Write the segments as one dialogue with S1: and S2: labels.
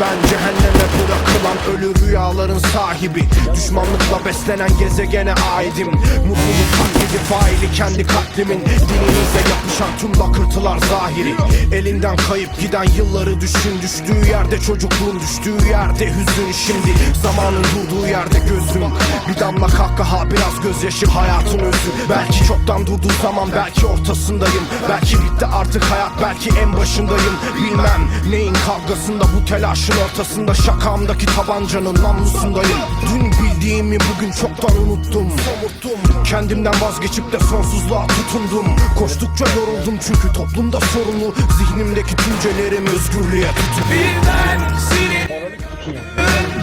S1: Ben cehenneme bırakılan ölü rüyaların sahibi. Düşmanlıkla beslenen gezegene aidim. Mutluluk taklidi faili kendi katlimin. Dilinize yapışan tüm lakırtılar zahiri. Elinden kayıp giden yılları düşün. Düştüğü yerde çocukluğun düştüğü yerde hüzün. Şimdi zamanın durduğu yerde gözüm. Bir damla kahkaha biraz gözyaşı hayatın özü. Belki çoktan durduğu zaman belki ortasındayım. Belki bitti artık hayat belki en başındayım. Bilmem neyin kavgasında bu telaşın ortasında Şakamdaki tabancanın namlusundayım. Dün bildiğimi bugün çoktan unuttum. Somurttum. Kendimden vazgeçip de sonsuzluğa tutundum. Koştukça yoruldum çünkü toplumda sorumlu Zihnimdeki tümcelerim özgürlüğe tutup
S2: Birden silinir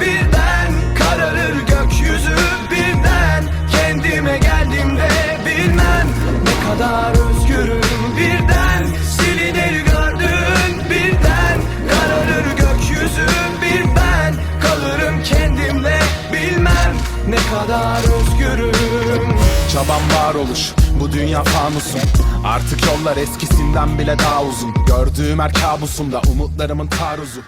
S2: Birden kararır gökyüzü. Birden kendime geldiğimde Bilmem ne kadar ne kadar özgürüm.
S3: Çaban varoluş bu dünya fanusum Artık yollar eskisinden bile daha uzun. Gördüğüm her kabusumda umutlarımın taarruzu